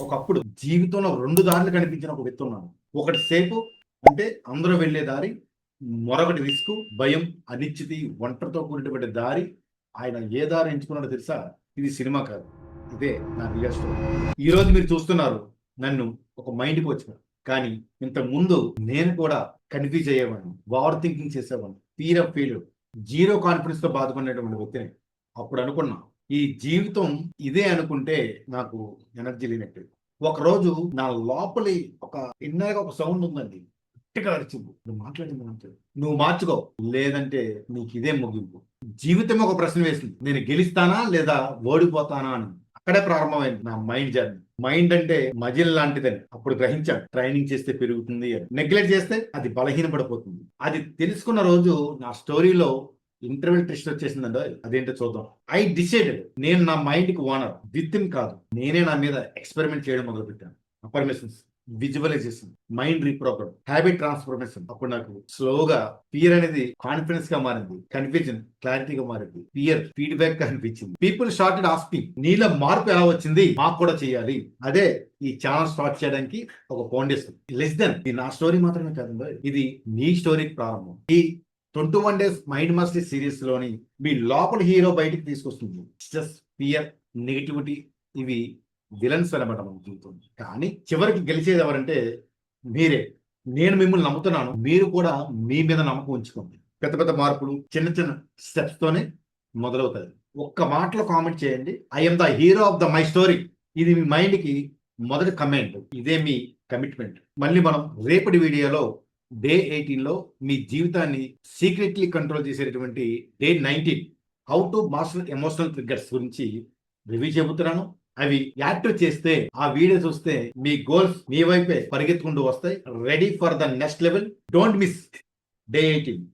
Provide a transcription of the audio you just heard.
ఒకప్పుడు జీవితంలో రెండు దారులు కనిపించిన ఒక వ్యక్తి ఉన్నాను ఒకటి సేపు అంటే అందరూ వెళ్ళే దారి మరొకటి రిస్క్ భయం అనిశ్చితి ఒంటరితో కూడినటువంటి దారి. ఆయన ఏ దారి ఎంచుకున్నాడో తెలుసా? ఇది సినిమా కాదు. ఇదే నా రియల్ స్టోరీ. ఈ రోజు మీరు చూస్తున్నారు నన్ను ఒక మైండ్ కోచ్ కానీ ఇంత ముందు నేను కూడా కన్ఫ్యూజ్ అయ్యేవాడిని ఓవర్ థింకింగ్ చేసేవాడిని. ఫీర్ ఆఫ్ జీరో కాన్ఫిడెన్స్తో బాధపడినటువంటి వ్యక్తిని అప్పుడు అనుకున్నా ఈ జీవితం ఇదే అనుకుంటే నాకు ఎనర్జీ లేనట్టు. ఒకరోజు నా లోపలి ఒక ఇన్నర్గా ఒక సౌండ్ ఉందండి. గట్టిగా అరిచింపు నువ్వు మాట్లాడింది నాకు నువ్వు మార్చుకో. లేదంటే నీకు ఇదే ముగింపు. జీవితం ఒక ప్రశ్న వేసింది. నేను గెలుస్తానా లేదా ఓడిపోతానా అని. అక్కడే ప్రారంభమైంది నా మైండ్ జర్నీ మైండ్ అంటే మజిల్ లాంటిదని అప్పుడు గ్రహించాను. ట్రైనింగ్ చేస్తే పెరుగుతుంది అని. నెగ్లెక్ట్ చేస్తే అది బలహీనపడిపోతుంది. అది తెలుసుకున్న రోజు నా స్టోరీలో ఇంటర్వెల్ టెస్ట్ వచ్చేసిందండి అదేంటో చూద్దాం. ఐ డిసైడెడ్ నేను నా మైండ్కి ఓనర్ విత్ ఇన్ కాదు నేనే నా మీద ఎక్స్పెరిమెంట్ చేయడం మొదలు పెట్టాను affirmations visualization mind reprogram habit transformation. అప్పుడు నాకు స్లోగా ఫియర్ అనేది కాన్ఫిడెన్స్గా మారింది కన్ఫ్యూజన్ క్లారిటీగా మారింది ఫియర్ ఫీడ్బ్యాక్గా అనిపించింది. పీపుల్ స్టార్టెడ్ ఆస్కింగ్ నీలో మార్పు ఎలా వచ్చింది? మాకు కూడా చేయాలి అదే ఈ ఛానల్ స్టార్ట్ చేయడానికి ఒక ఫౌండేషన్ లెస్ దెన్ ఇది నా స్టోరీ మాత్రమే కాదు ఇది నీ స్టోరీకి ప్రారంభం. ఈ twenty one days mind mastery సిరీస్లోని మీ లోపల హీరో బయటికి తీసుకొస్తుంది. జస్ట్ ఫియర్ నెగిటివిటీ ఇవి విలన్స్ అనమాట మన కానీ చివరికి గెలిచేది ఎవరంటే మీరే. నేను మిమ్మల్ని నమ్ముతున్నాను. మీరు కూడా మీ మీద నమ్మకం ఉంచుకోండి. పెద్ద పెద్ద మార్పులు చిన్న చిన్న స్టెప్స్ తోనే మొదలవుతుంది ఒక్క మాటలో కామెంట్ చేయండి. I'm the hero of the my story ఇది మీ మైండ్కి మొదటి కమెంట్ ఇదే మీ కమిట్మెంట్ మళ్ళీ మనం రేపటి వీడియోలో డే ఎయిటీన్లో మీ జీవితాన్ని సీక్రెట్లీ కంట్రోల్ చేసేటటువంటి day nineteen how to master emotional triggers గురించి రివ్యూ చెబుతున్నాను. అవి యాక్టివ్ చేస్తే ఆ వీడియో చూస్తే మీ గోల్స్ మీ వైపే పరిగెత్తుకుంటూ వస్తాయి. Ready for the next level. Don't miss day eighteen.